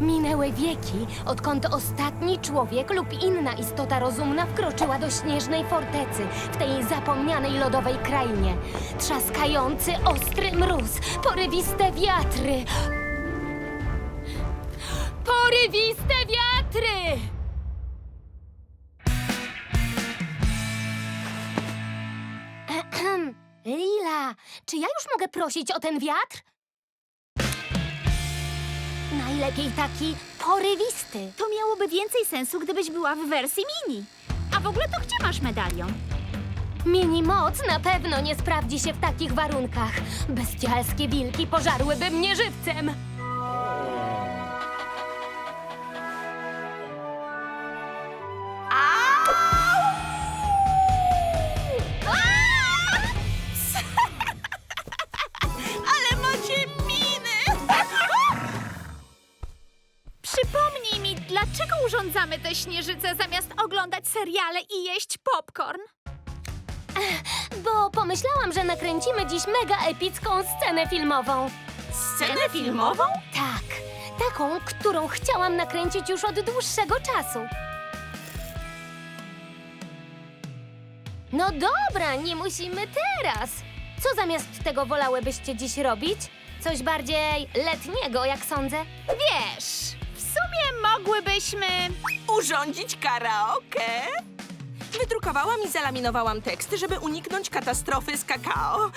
Minęły wieki, odkąd ostatni człowiek lub inna istota rozumna wkroczyła do śnieżnej fortecy w tej zapomnianej lodowej krainie. Trzaskający, ostry mróz, porywiste wiatry. Porywiste wiatry! Lila, czy ja już mogę prosić o ten wiatr? Najlepiej taki porywisty. To miałoby więcej sensu, gdybyś była w wersji mini. A w ogóle to gdzie masz medalion? Mini moc na pewno nie sprawdzi się w takich warunkach. Bestialskie wilki pożarłyby mnie żywcem. Urządzamy te śnieżyce zamiast oglądać seriale i jeść popcorn? Bo pomyślałam, że nakręcimy dziś mega epicką scenę filmową. Scenę filmową? Tak, taką, którą chciałam nakręcić już od dłuższego czasu. No dobra, nie musimy teraz. Co zamiast tego wolałybyście dziś robić? Coś bardziej letniego, jak sądzę? Wiesz, sumie mogłybyśmy... urządzić karaoke. Wydrukowałam i zalaminowałam teksty, żeby uniknąć katastrofy z kakao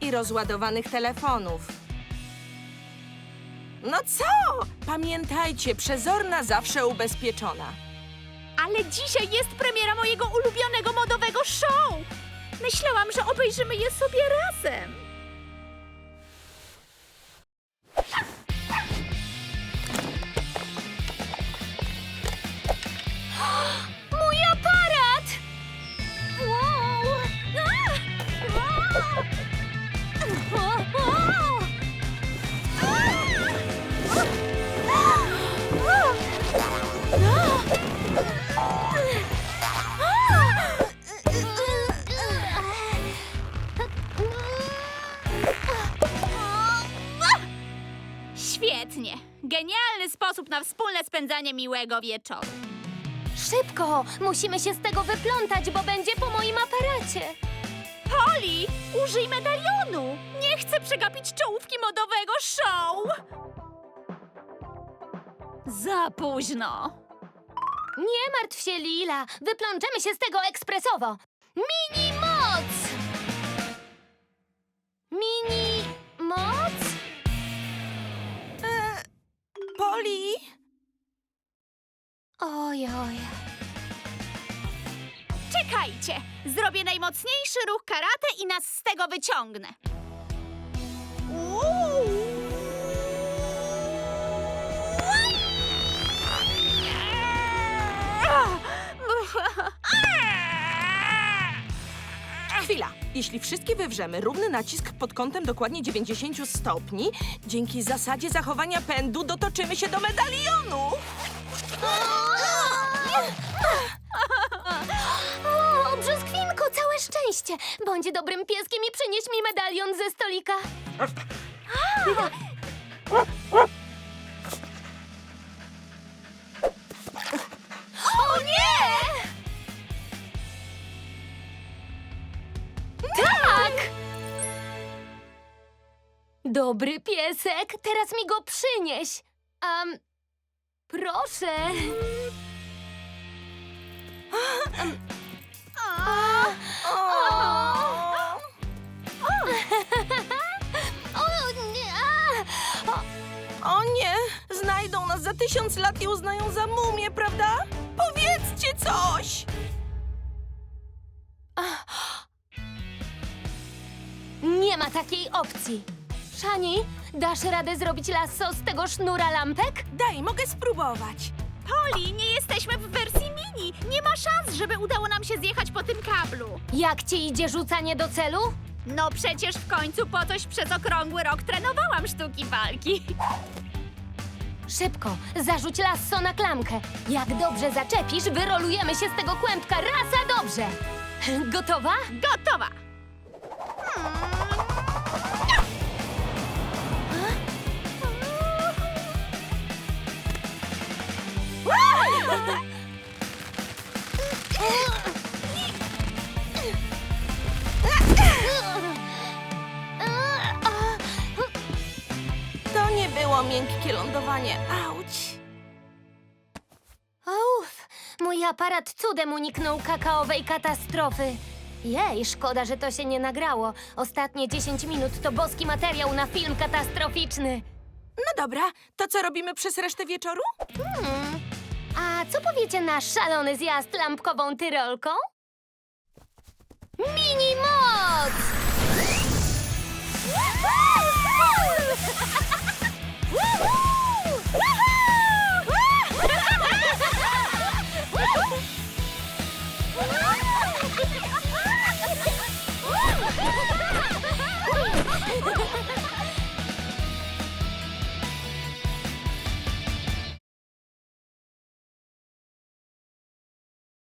i rozładowanych telefonów. No co? Pamiętajcie, przezorna zawsze ubezpieczona. Ale dzisiaj jest premiera mojego ulubionego modowego show! Myślałam, że obejrzymy je sobie razem. Świetnie! Genialny sposób na wspólne spędzanie miłego wieczoru. Szybko! Musimy się z tego wyplątać, bo będzie po moim aparacie. Poli, użyj medalionu! Nie chcę przegapić czołówki modowego show! Za późno. Nie martw się, Lila. Wyplączemy się z tego ekspresowo. Mini moc! Mini moc? Poli? Oj, oj. Czekajcie! Zrobię najmocniejszy ruch karate i nas z tego wyciągnę. Chwila. Jeśli wszystkie wywrzemy równy nacisk pod kątem dokładnie 90 stopni, dzięki zasadzie zachowania pędu dotoczymy się do medalionu. O, brzoskwinko, całe szczęście. Bądź dobrym pieskiem i przynieś mi medalion ze stolika. Dobry piesek, teraz mi go przynieś. Um, proszę. O nie! a! O nie, znajdą nas za tysiąc lat i uznają za mumię, prawda? Powiedzcie coś! Nie ma takiej opcji. Szani, dasz radę zrobić lasso z tego sznura lampek? Daj, mogę spróbować. Poli, nie jesteśmy w wersji mini. Nie ma szans, żeby udało nam się zjechać po tym kablu. Jak ci idzie rzucanie do celu? No przecież w końcu po coś przez okrągły rok trenowałam sztuki walki. Szybko, zarzuć lasso na klamkę. Jak dobrze zaczepisz, wyrolujemy się z tego kłębka raz a dobrze. Gotowa? Gotowa! Było miękkie lądowanie. Auć. Uff, mój aparat cudem uniknął kakaowej katastrofy. Jej, szkoda, że to się nie nagrało. Ostatnie 10 minut to boski materiał na film katastroficzny. No dobra, to co robimy przez resztę wieczoru? Hmm. A co powiecie na szalony zjazd lampkową tyrolką? Mini moc!